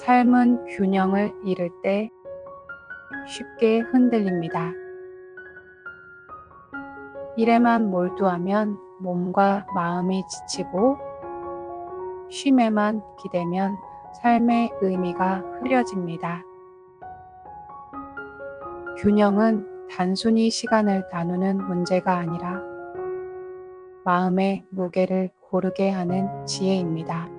삶은 균형을 잃을 때 쉽게 흔들립니다. 일에만 몰두하면 몸과 마음이 지치고 쉼에만 기대면 삶의 의미가 흐려집니다. 균형은 단순히 시간을 나누는 문제가 아니라 마음의 무게를 고르게 하는 지혜입니다.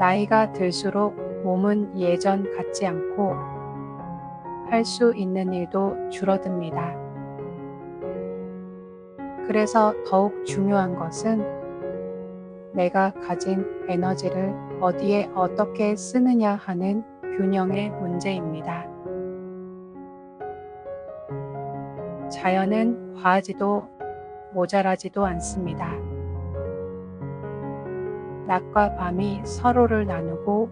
나이가 들수록 몸은 예전 같지 않고 할 수 있는 일도 줄어듭니다. 그래서 더욱 중요한 것은 내가 가진 에너지를 어디에 어떻게 쓰느냐 하는 균형의 문제입니다. 자연은 과하지도 모자라지도 않습니다. 낮과 밤이 서로를 나누고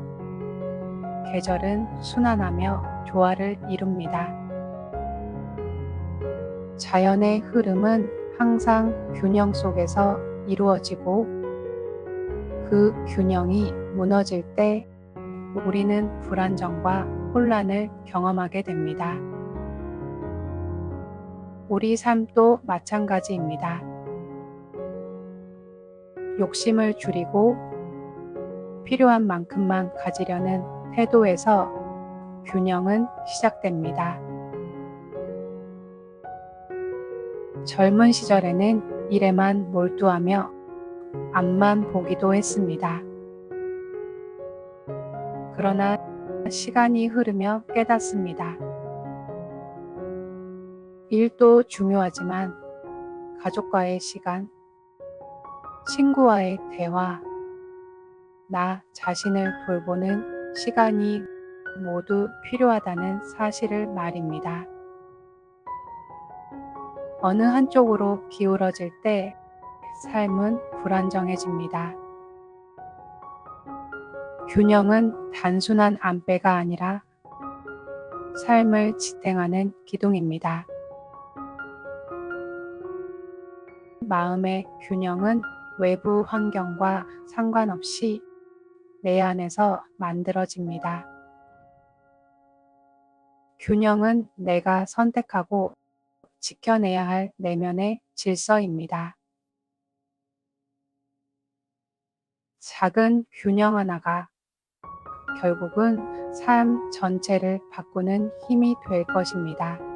계절은 순환하며 조화를 이룹니다. 자연의 흐름은 항상 균형 속에서 이루어지고 그 균형이 무너질 때 우리는 불안정과 혼란을 경험하게 됩니다. 우리 삶도 마찬가지입니다. 욕심을 줄이고 필요한 만큼만 가지려는 태도에서 균형은 시작됩니다. 젊은 시절에는 일에만 몰두하며 앞만 보기도 했습니다. 그러나 시간이 흐르며 깨닫습니다. 일도 중요하지만 가족과의 시간, 친구와의 대화, 나 자신을 돌보는 시간이 모두 필요하다는 사실을 말입니다. 어느 한쪽으로 기울어질 때 삶은 불안정해집니다. 균형은 단순한 안배가 아니라 삶을 지탱하는 기둥입니다. 마음의 균형은 외부 환경과 상관없이 내 안에서 만들어집니다. 균형은 내가 선택하고 지켜내야 할 내면의 질서입니다. 작은 균형 하나가 결국은 삶 전체를 바꾸는 힘이 될 것입니다.